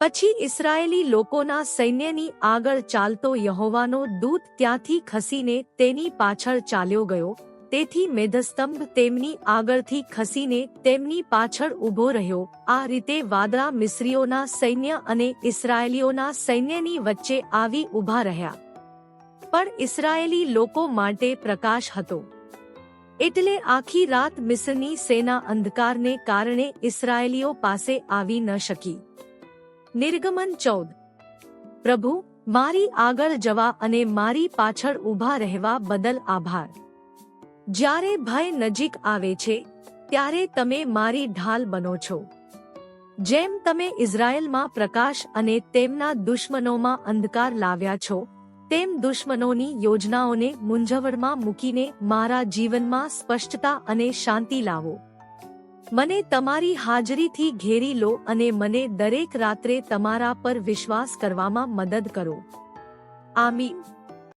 પછી ઇસરાયેલી લોકોના સૈન્યની આગળ ચાલતો યહોવાનો દૂત ત્યાંથી ખસીને તેની પાછળ ચાલ્યો ગયો. તેથી મેધસ્તંભ તેમની આગળથી ખસીને તેમની પાછળ ઊભો રહ્યો. આ રીતે વાદળા મિસ્રીઓના સૈન્ય અને ઇસરાયેલીઓના સૈન્યની વચ્ચે આવી ઊભા રહ્યા. પણ ઇસરાયેલી લોકો માટે પ્રકાશ હતો. એટલે આખી રાત મિસ્રની સેના અંધકારને કારણે ઇસરાયેલીઓ પાસે આવી ન શકી. નિર્ગમન ચૌદ. પ્રભુ, મારી આગળ જવા અને મારી પાછળ ઊભા રહેવા બદલ આભાર. જ્યારે ભય નજીક આવે છે, ત્યારે તમે મારી ઢાલ બનો છો. જેમ તમે ઇઝરાયલમાં પ્રકાશ અને તેમના દુશ્મનોમાં અંધકાર લાવ્યા છો, તેમ દુશ્મનોની યોજનાઓને મૂંઝવણમાં મૂકીને મારા જીવનમાં સ્પષ્ટતા અને શાંતિ લાવો. મને તમારી હાજરીથી ઘેરી લો અને મને દરેક રાત્રે તમારા પર વિશ્વાસ કરવામાં મદદ કરો. આમીન.